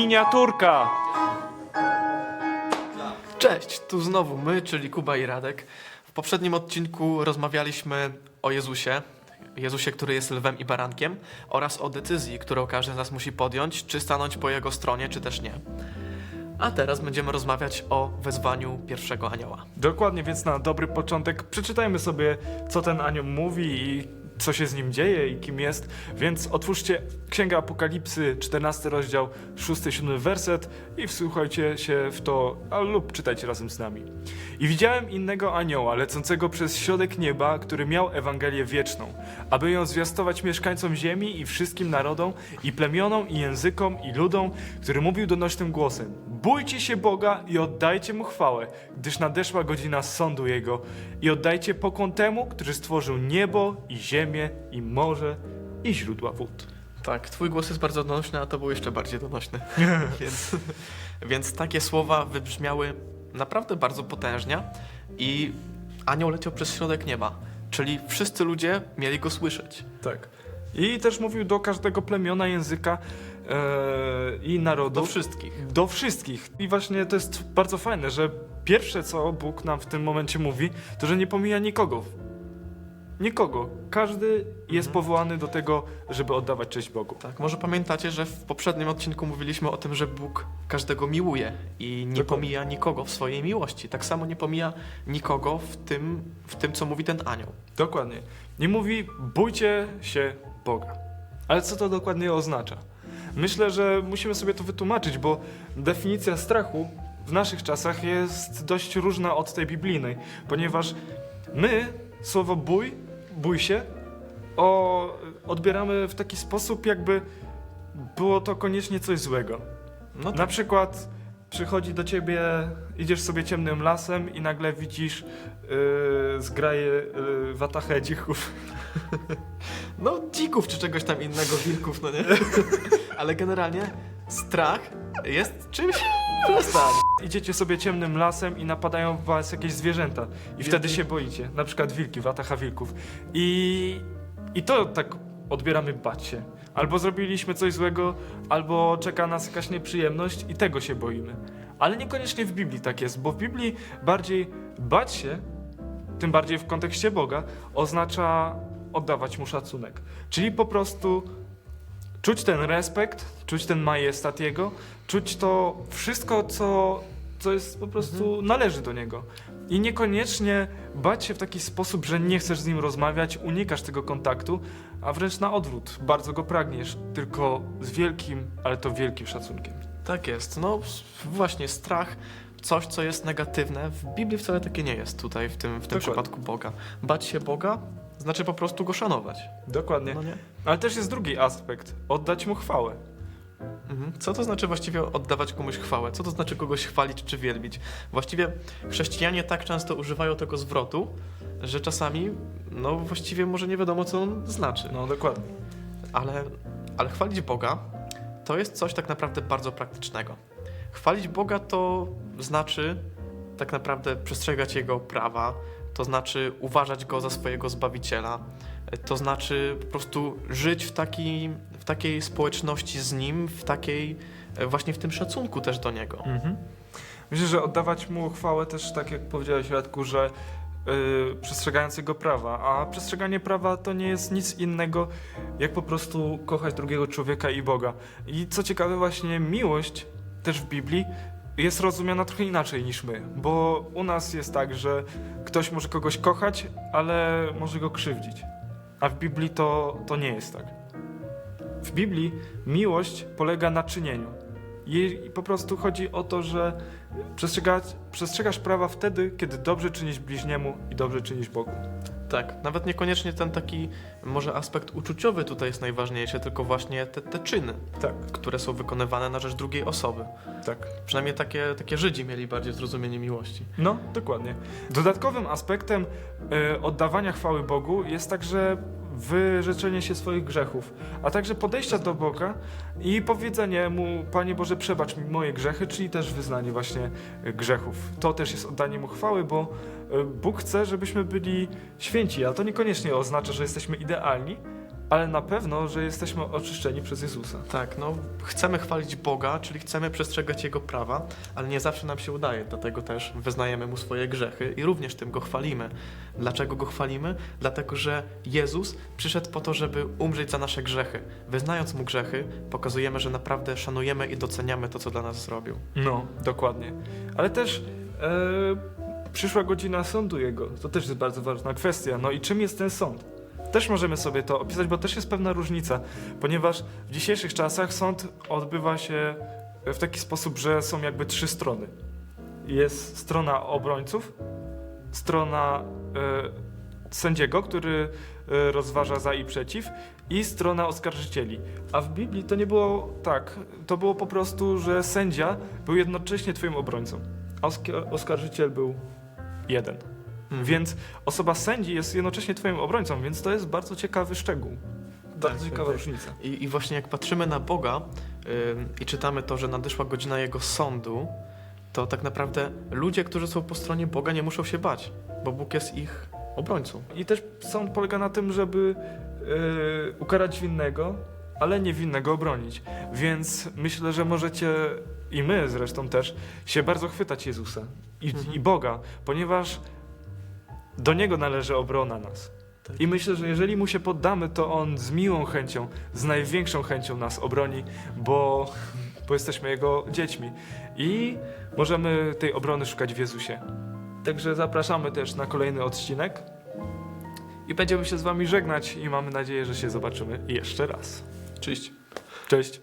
Miniaturka! Cześć, tu znowu my, czyli Kuba i Radek. W poprzednim odcinku rozmawialiśmy o Jezusie, Jezusie, który jest lwem i barankiem, oraz o decyzji, którą każdy z nas musi podjąć, czy stanąć po jego stronie, czy też nie. A teraz będziemy rozmawiać o wezwaniu pierwszego anioła. Dokładnie, więc na dobry początek przeczytajmy sobie, co ten anioł mówi i co się z nim dzieje i kim jest. Więc otwórzcie Księgę Apokalipsy, 14 rozdział, 6-7 werset i wsłuchajcie się w to, a lub czytajcie razem z nami. I widziałem innego anioła, lecącego przez środek nieba, który miał Ewangelię wieczną, aby ją zwiastować mieszkańcom ziemi i wszystkim narodom, i plemionom, i językom, i ludom, który mówił donośnym głosem. Bójcie się Boga i oddajcie Mu chwałę, gdyż nadeszła godzina sądu Jego i oddajcie pokłon temu, który stworzył niebo i ziemię i morze i źródła wód. Tak, twój głos jest bardzo donośny, a to był jeszcze bardziej donośny. więc, więc takie słowa wybrzmiały naprawdę bardzo potężnie i anioł leciał przez środek nieba, czyli wszyscy ludzie mieli go słyszeć. Tak. I też mówił do każdego plemiona, języka e, i narodu. Do wszystkich. Do wszystkich. I właśnie to jest bardzo fajne, że pierwsze co Bóg nam w tym momencie mówi, to że nie pomija nikogo. Nikogo. Każdy jest Mhm. powołany do tego, żeby oddawać cześć Bogu. Tak, może pamiętacie, że w poprzednim odcinku mówiliśmy o tym, że Bóg każdego miłuje i nie Dokładnie. pomija nikogo w swojej miłości. Tak samo nie pomija nikogo w tym, w tym co mówi ten anioł. Dokładnie. I mówi, bójcie się Boga. Ale co to dokładnie oznacza? Myślę, że musimy sobie to wytłumaczyć, bo definicja strachu w naszych czasach jest dość różna od tej biblijnej, ponieważ my słowo bój, bój się, o, odbieramy w taki sposób, jakby było to koniecznie coś złego. No Na tak, przykład przychodzi do ciebie, idziesz sobie ciemnym lasem i nagle widzisz yy, zgraje yy, watachę dzichów. no dzików czy czegoś tam innego, wilków, no nie? Ale generalnie strach jest czymś... Przestań. Idziecie sobie ciemnym lasem i napadają w was jakieś zwierzęta. I wtedy się boicie. Na przykład wilki, watacha wilków. I, I to tak odbieramy bać się. Albo zrobiliśmy coś złego, albo czeka nas jakaś nieprzyjemność i tego się boimy. Ale niekoniecznie w Biblii tak jest, bo w Biblii bardziej bać się, tym bardziej w kontekście Boga, oznacza oddawać mu szacunek. Czyli po prostu czuć ten respekt, czuć ten majestat jego, czuć to wszystko, co, co jest po prostu należy do niego. I niekoniecznie bać się w taki sposób, że nie chcesz z nim rozmawiać, unikasz tego kontaktu, a wręcz na odwrót, bardzo go pragniesz, tylko z wielkim, ale to wielkim szacunkiem. Tak jest. No właśnie strach, coś co jest negatywne, w Biblii wcale takie nie jest tutaj w tym, w tym Dokładnie. przypadku Boga. Bać się Boga znaczy po prostu go szanować. Dokładnie. No nie? Ale też jest drugi aspekt, oddać mu chwałę. Mhm. Co to znaczy właściwie oddawać komuś chwałę? Co to znaczy kogoś chwalić czy wielbić? Właściwie chrześcijanie tak często używają tego zwrotu, że czasami, no właściwie może nie wiadomo, co on znaczy. No dokładnie. Ale, ale chwalić Boga to jest coś tak naprawdę bardzo praktycznego. Chwalić Boga to znaczy tak naprawdę przestrzegać Jego prawa, to znaczy uważać Go za swojego Zbawiciela, to znaczy po prostu żyć w, taki, w takiej społeczności z Nim, w takiej, e, właśnie w tym szacunku też do Niego. Mhm. Myślę, że oddawać mu chwałę też, tak jak powiedziałeś Radku, że yy, przestrzegając jego prawa, a przestrzeganie prawa to nie jest nic innego, jak po prostu kochać drugiego człowieka i Boga. I co ciekawe, właśnie miłość też w Biblii jest rozumiana trochę inaczej niż my, bo u nas jest tak, że ktoś może kogoś kochać, ale może go krzywdzić. A w Biblii to, to nie jest tak. W Biblii miłość polega na czynieniu. I po prostu chodzi o to, że przestrzegać, przestrzegasz prawa wtedy, kiedy dobrze czynisz bliźniemu i dobrze czynisz Bogu. Tak, nawet niekoniecznie ten taki może aspekt uczuciowy tutaj jest najważniejszy, tylko właśnie te, te czyny, Tak, które są wykonywane na rzecz drugiej osoby. tak. Przynajmniej takie, takie Żydzi mieli bardziej zrozumienie miłości. No, dokładnie. Dodatkowym aspektem e, oddawania chwały Bogu jest także wyrzeczenie się swoich grzechów, a także podejścia do Boga i powiedzenie Mu, Panie Boże, przebacz mi moje grzechy, czyli też wyznanie właśnie e, grzechów. To też jest oddanie Mu chwały, bo e, Bóg chce, żebyśmy byli święci, a to niekoniecznie oznacza, że jesteśmy idealni, ale na pewno, że jesteśmy oczyszczeni przez Jezusa. Tak, no chcemy chwalić Boga, czyli chcemy przestrzegać Jego prawa, ale nie zawsze nam się udaje, dlatego też wyznajemy Mu swoje grzechy i również tym Go chwalimy. Dlaczego Go chwalimy? Dlatego, że Jezus przyszedł po to, żeby umrzeć za nasze grzechy. Wyznając Mu grzechy, pokazujemy, że naprawdę szanujemy i doceniamy to, co dla nas zrobił. No, dokładnie. Ale też e, przyszła godzina sądu Jego. To też jest bardzo ważna kwestia. No i czym jest ten sąd? Też możemy sobie to opisać, bo też jest pewna różnica, ponieważ w dzisiejszych czasach sąd odbywa się w taki sposób, że są jakby trzy strony. Jest strona obrońców, strona e, sędziego, który e, rozważa za i przeciw, i strona oskarżycieli. A w Biblii to nie było tak. To było po prostu, że sędzia był jednocześnie twoim obrońcą, a oska- oskarżyciel był jeden. Mhm. Więc osoba sędzi jest jednocześnie twoim obrońcą, więc to jest bardzo ciekawy szczegół. Bardzo tak, ciekawa tak. różnica. I, I właśnie jak patrzymy na Boga ym, i czytamy to, że nadeszła godzina Jego sądu, to tak naprawdę ludzie, którzy są po stronie Boga, nie muszą się bać, bo Bóg jest ich obrońcą. I też sąd polega na tym, żeby yy, ukarać winnego, ale niewinnego obronić. Więc myślę, że możecie i my zresztą też się bardzo chwytać Jezusa i, Mhm. i Boga, ponieważ do Niego należy obrona nas. Tak. I myślę, że jeżeli Mu się poddamy, to On z miłą chęcią, z największą chęcią nas obroni, bo, bo jesteśmy Jego dziećmi. I możemy tej obrony szukać w Jezusie. Także zapraszamy też na kolejny odcinek. I będziemy się z Wami żegnać i mamy nadzieję, że się zobaczymy jeszcze raz. Cześć. Cześć.